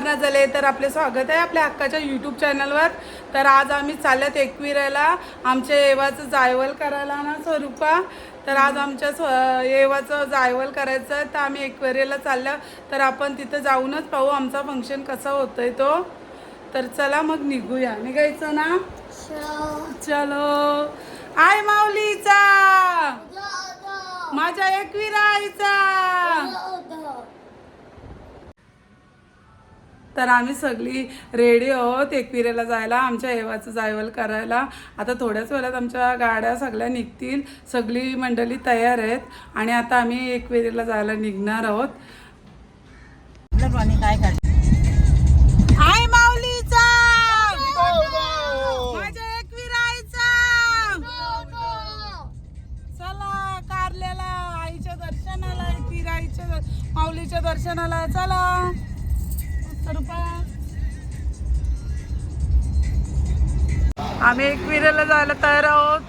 नवरना झाले तर आपले स्वागत आहे आपल्या हक्काच्या यूट्यूब चॅनलवर तर आज आम्ही चालल्यात एकविराला आमच्या येवाचं जायवल करायला ना स्वरूपा? तर आज आमच्या स्व येवाचं जायवल करायचं आहे तर आम्ही एकविरेला चाललं. तर आपण तिथं जाऊनच पाहू आमचा फंक्शन कसा होतोय तो. तर चला मग निघूया. निघायचं ना? चलो. आय माऊलीचा! माझ्या एकविरा आईचा तर आम्ही सगळी रेडी आहोत एकविरेला जायला आमच्या एवाचं जायवल करायला. आता थोड्याच वेळात आमच्या गाड्या सगळ्या निघतील. सगळी मंडळी तयार आहेत आणि आता आम्ही एकविरेला जायला निघणार आहोत. काय आय माऊलीचा! माझ्या एकविरा आईचा चला कारल्याला आईच्या दर्शनाला माऊलीच्या दर्शनाला चला. आम्ही एकविरेला जायला तयार आहोत.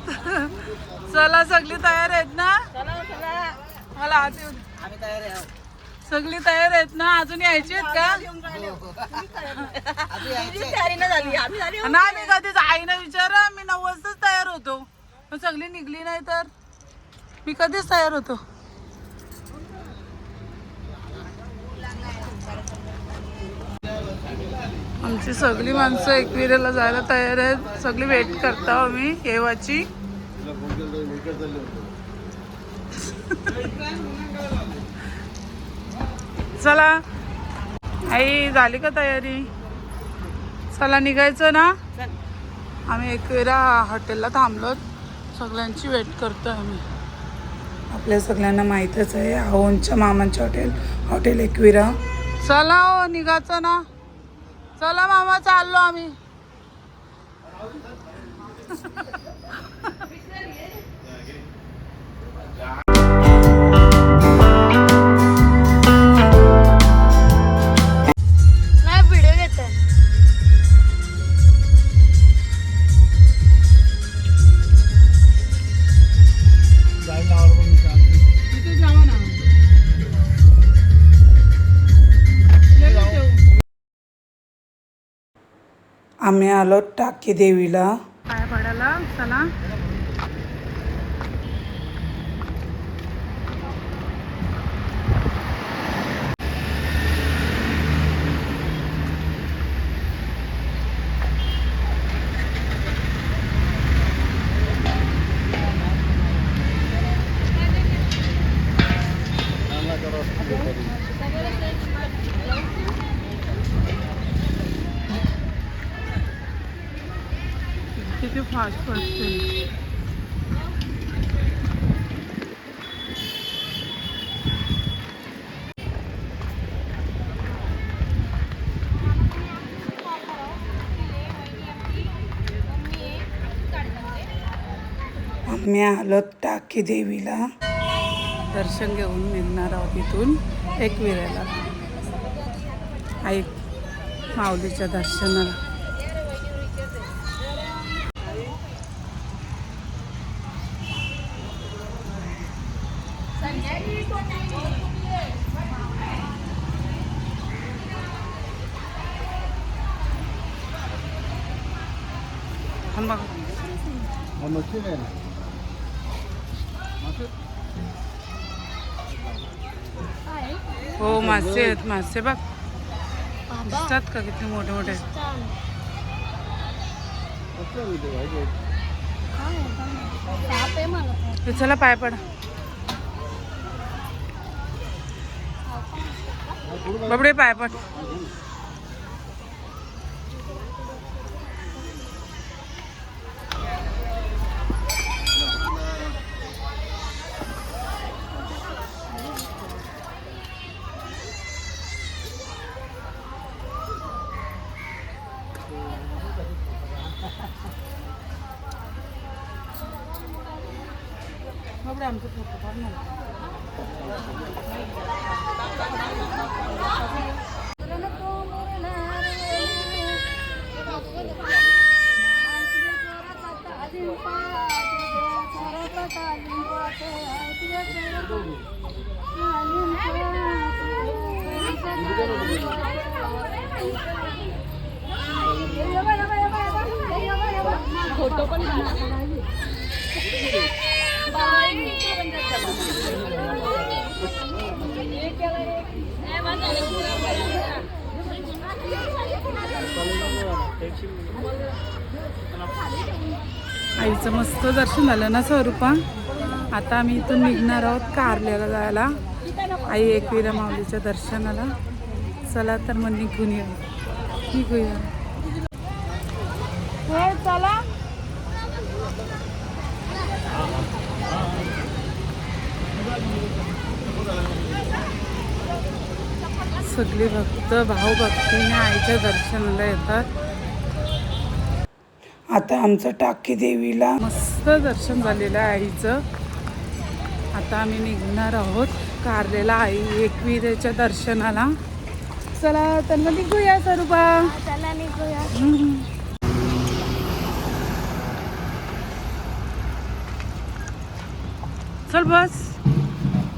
चला सगळी तयार आहेत ना? मला सगळी तयार आहेत ना? अजून यायची आहेत का? नाही झाली. आम्ही झाली नाही मी कधीच आईनं विचार मी नऊ वाजताच तयार होतो. सगळी निघली नाही तर? मी कधीच तयार होतो. आमची सगळी माणसं एकविरेला जायला तयार आहेत. सगळी वेट करता हो आम्ही येवाची. चला. आई झाली का तयारी? चला निघायचं ना? आम्ही एकविरा हॉटेलला थांबलो सगळ्यांची वेट करतो आम्ही. आपल्या सगळ्यांना माहीतच आहे आहोंच्या मामांचे हॉटेल हॉटेल एकविरा. चला हो निघायचं ना? चला मामा चाललो आम्ही. आम्ही आलो टाकी देवीला. काय पडायला चला किती फास्ट पडते आम्ही आलो टाकी देवीला दर्शन घेऊन निघणार आहोत इथून एकविऱ्याला आई माऊलीच्या दर्शनाला. थांबा हो मासे आहेत मासे बघ. दिसतात का किती मोठे मोठे? हे चला पाय पडा. बबडे पाय पड. बबडे आमचं आईचं मस्त दर्शन झालं ना स्वरूपा? आता आम्ही इथून निघणार आहोत कारल्याला जायला. आई एकविरा माऊलीच्या दर्शनाला. चला तर मग निघून येऊ. निघूया. चला. सगळे भक्त भाऊ भक्तीने आईच्या दर्शनाला येतात. आता आमचं टाकी देवीला मस्त दर्शन झालेलं आहे आईचं. आता आम्ही निघणार आहोत कारलेला आई एकविरेच्या दर्शनाला. चला मग निघूया स्वरूपा. चला निघूया हम्म. चल बस.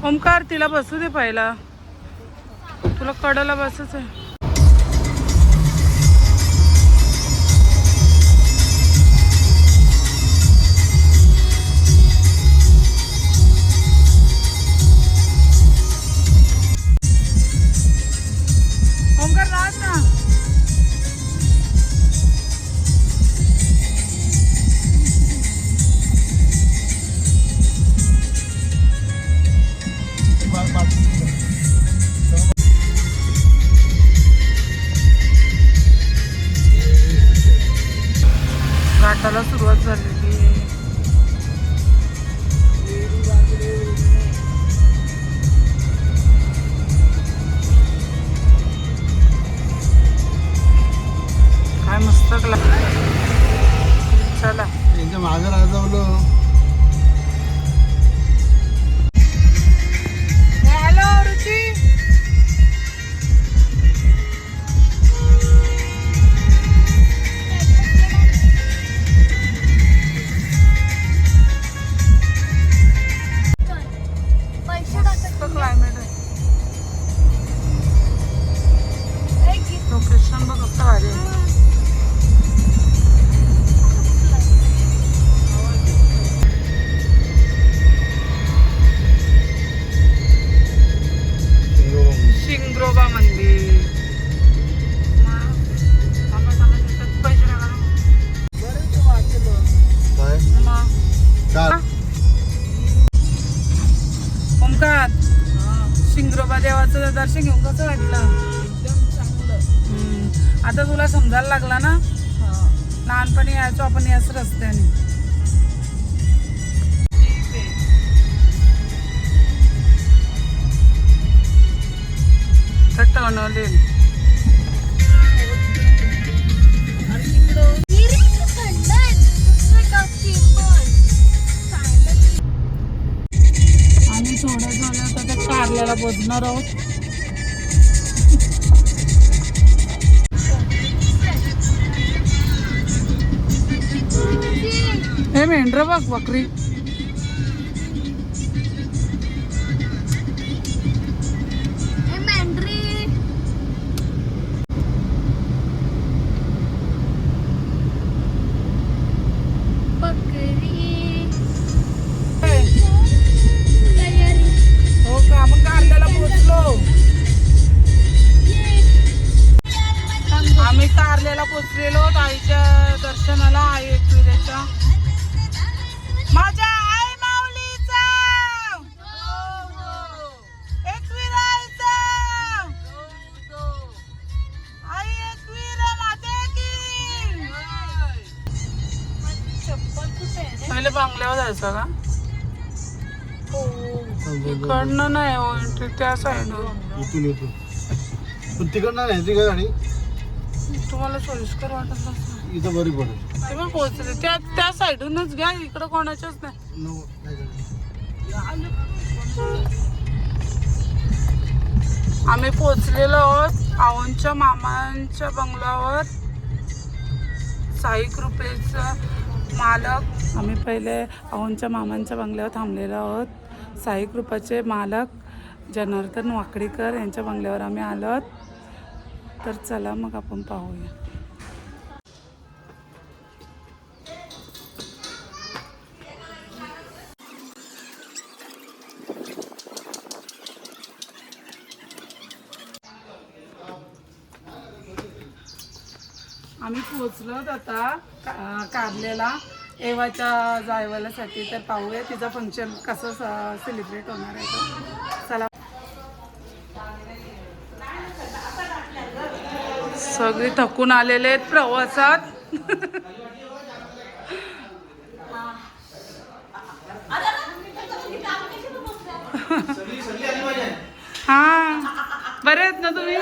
ओमकार तिला बसू दे पहिला. तुला कडाला बसच आहे. सुरुवात झालेली आहे. काय मस्त कला चला. यांच्या मागं पैसे टाकत क्लायमेट आहे. एक गिफ्ट लोकेशन बघ कसं भारी आहे. आपण हे मेंढर बघ बकरी. पहिले बंगल्यावर जायचं का? इकडनं नाही हो एंट्री त्या इथून इथून. पण तिकडनं नाही ती काय गाडी. तुम्हाला सोयीस्कर वाटत असेल इथं बरी पडेल. ते मग पोहोचले. त्या त्या साईडूनच घ्या इकडं कोणाच्याच नाही. नको नाही जाणार. आम्ही पोचलेलो आहोत आवनच्या मामांच्या बंगल्यावर. साई कृपेचं मालक. आम्ही पहिले अहोंच्या मामांच्या बंगल्यावर थांबलेलो आहोत. साई कृपाचे मालक जनार्दन वाकडीकर यांच्या बंगल्यावर आम्ही आलो आहोत तर चला मग आपण पाहूया. आम्ही पोचलोत आता कारलेला. एवाच्या जायवाल्यासाठी तर पाहूया तिचं फंक्शन कसं सेलिब्रेट होणार आहे तो. चला. सगळे थकून आलेले आहेत प्रवासात. हा. बरे आहेत ना तुम्ही?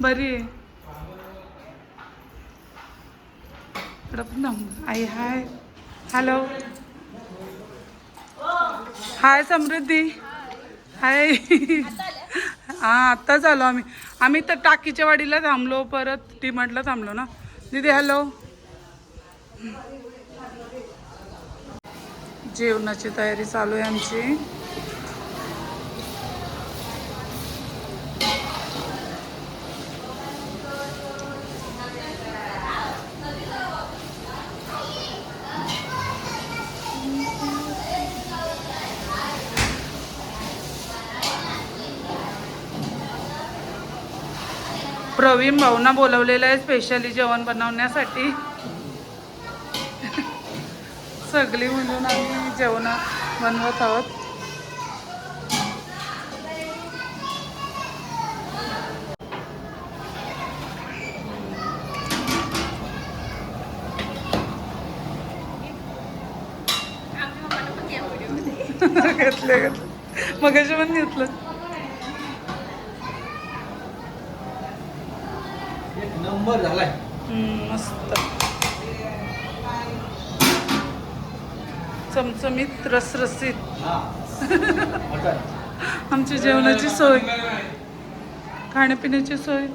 बरी आहे इकडं पण थांब. आई हाय. हॅलो हाय समृद्धी. हाय हां आत्ताच आलो आम्ही. आम्ही तर टाकीच्या वाडीला थांबलो परत डिमांडला थांबलो ना. दीदी हॅलो जेवणाची तयारी चालू आहे आमची. प्रवीण भाऊना बोलवलेलं आहे स्पेशली जेवण बनवण्यासाठी. सगळी म्हणून आम्ही जेवण बनवत आहोत. घेतलं घेतलं मग पण घेतलं. नंबर झालाय. मस्त. चमचमीत रसरसीत. आमची जेवणाची सोय. खाण्यापिण्याची सोय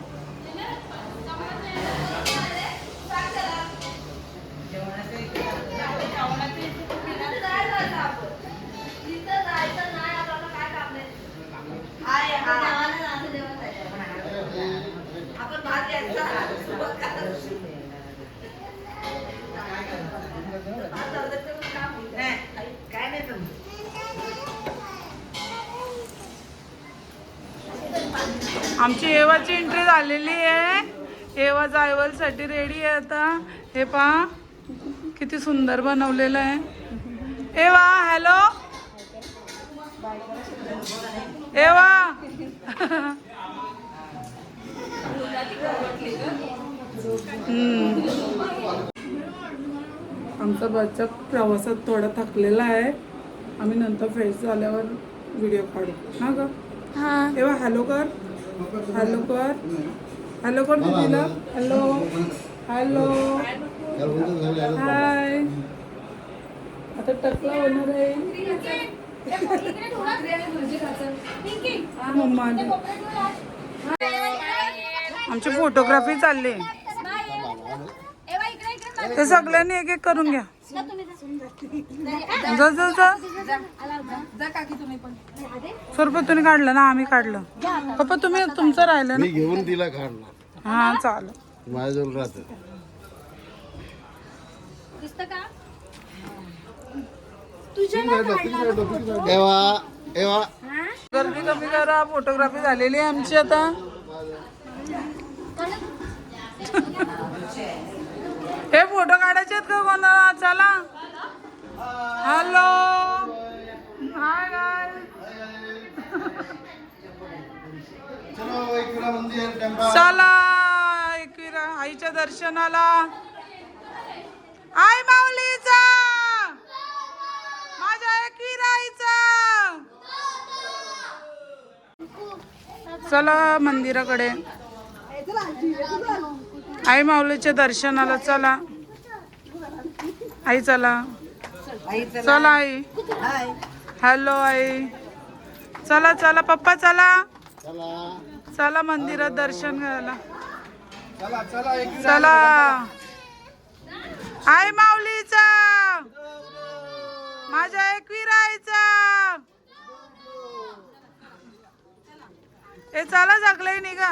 आपण भात घ्यायचा काय नाही जमत. आमची एवाची एंट्री झालेली आहे. एवा जायवलसाठी रेडी आहे आता. हे पहा किती सुंदर बनवलेलं आहे. एवा हॅलो एवा. आमचा बच्चा प्रवासात थोडा थकलेला आहे. आम्ही नंतर फ्रेश झाल्यावर व्हिडिओ काढू. ना ग? हा. तेव्हा हॅलो कर. हॅलो कर हॅलो कर दीदीला हॅलो. हॅलो. हाय. आता टकला होणार आहे. हा, मम्मा. आमची फोटोग्राफी चालली. ते सगळ्यांनी एक एक करून घ्या. जा जा. जा स्वरूप तुम्ही काढलं ना आम्ही काढलं. पप्पा तुम्ही तुमचं राहिलं मी घेऊन तिला काढणार. ना हा चालेल. माझ्याजवळ राहत. एवा एवा. गर्दी कमी करा फोटोग्राफी झालेली आहे आमची आता. हे फोटो काढायचे आहेत का कोणाला? चला. हॅलो हाय चला एकविरा आईच्या दर्शनाला. आई माऊलीचा. माझ्या एकविरा आईचा. चला मंदिराकडे. आई माऊलीच्या दर्शनाला चला. आई चला. चला. आई. हाय. हॅलो आई. चला चला पप्पा चला. चला. मंदिरात दर्शन घ्यायला. चला चला एकविरा चला. आई माऊलीचा. माझ्या एकविरायचा हे चला जगलंय निघा.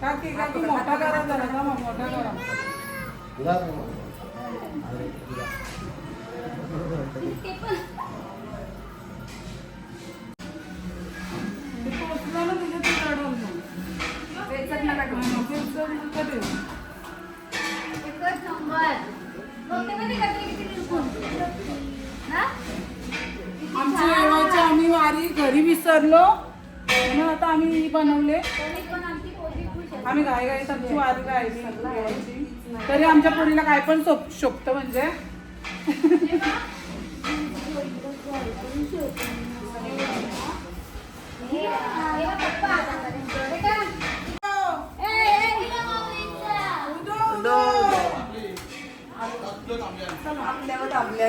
काकी काकी मोठा करा जरा जमा मोठा करा पोचलं ना तुझ्या ते रडवलं एकच नंबर बघते मध्ये काहीतरी किती हा? भारी घरी विसरलो. म्हणून आता आम्ही बनवले. आम्ही गाय गाय आमची वारी गायची तरी आमच्या पोरीला काय पण सोप शोभतं म्हणजे. आपल्यावर आपल्या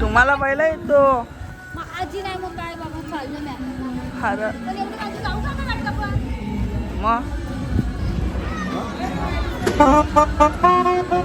तुम्हाला पहिला येतो. आजी नाही मग काय बाबा चाललं मग?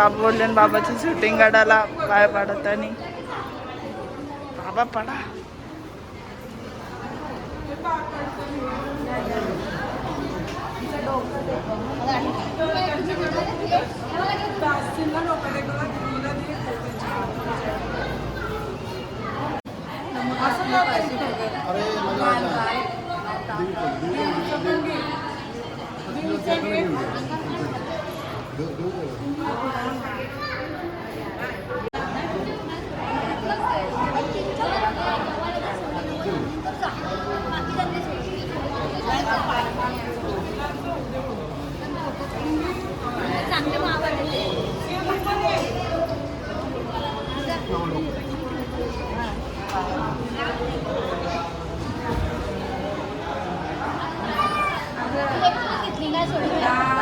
बाबा बोलले बाबाची शूटिंग काढायला पाय पाडत आणि बाबा पडा. अरे 嗯好的嗯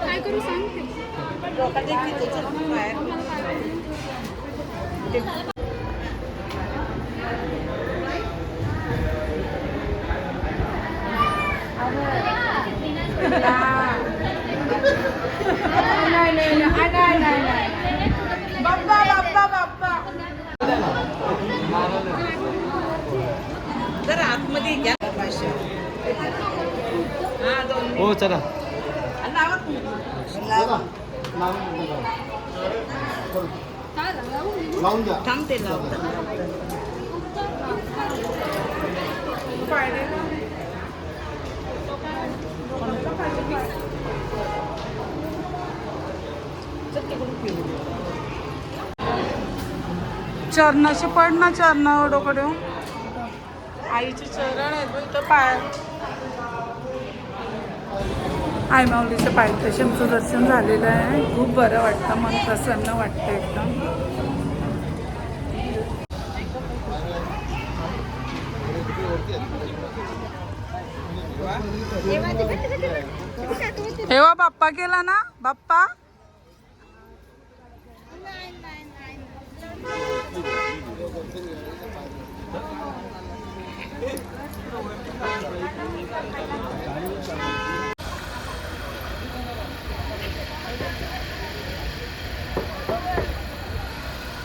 काय करू सांग बाप्पा बाप्पा बाप्पा जर आतमध्ये घ्या. पाचशे हा चला. थांबते लावत चरणाशी पड ना चरणावर डोकं आईचे चरण आहेत बघ इथं पाय. आई माऊलीच्या पायथ्याशींचं दर्शन झालेलं आहे. खूप बरं वाटतं मन प्रसन्न वाटतं एकदम. हेवा बाप्पा केला ना? बाप्पा?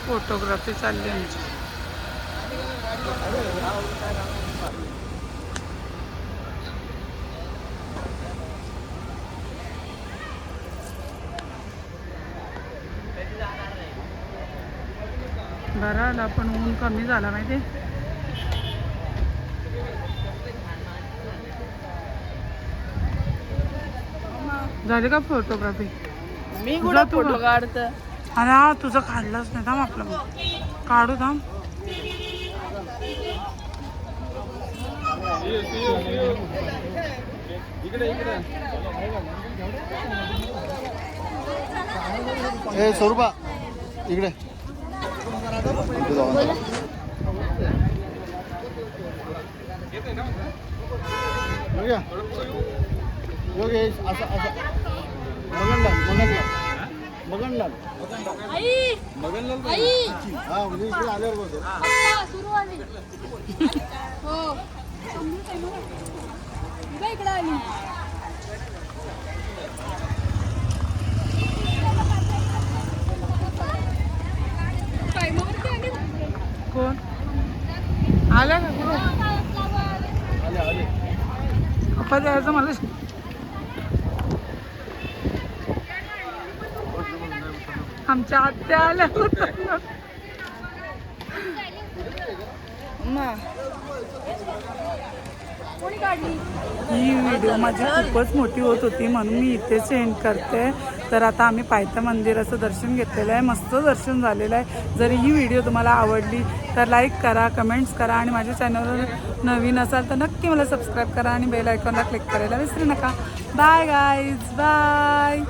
फोटोग्राफी चालली आमची. बरं आलं पण ऊन कमी झाला माहिती झाली का फोटोग्राफी मी कुठं तू फोटो? काढत अरे हा तुझं काढलंच नाही थांब आपलं मग. काढू थांब ए स्वरूपा इकडे इकडे जाऊ ना. बघूया. योगेश असं असं. मगनलाल मगनलाल. मगनलाल. हा म्हणजे इकडे आल्यावर बोलतो सुरू आली. हो. इकडे आली. कोण? आलं का कुठं आले आले. पप्पा द्यायचं मला. आमच्या आत्या आल्या होत्या. ही व्हिडिओ माझी खूपच मोठी होत होती म्हणून मी इथेच एंड करते. तर आता आम्ही पायथा मंदिराचं दर्शन घेतलेलं आहे. मस्त दर्शन झालेलं आहे. जर ही व्हिडिओ तुम्हाला आवडली तर लाईक करा कमेंट्स करा आणि माझ्या चॅनलवर नवीन असाल तर नक्की मला सबस्क्राईब करा आणि बेल आयकॉनला क्लिक करायला विसरू नका. Bye guys bye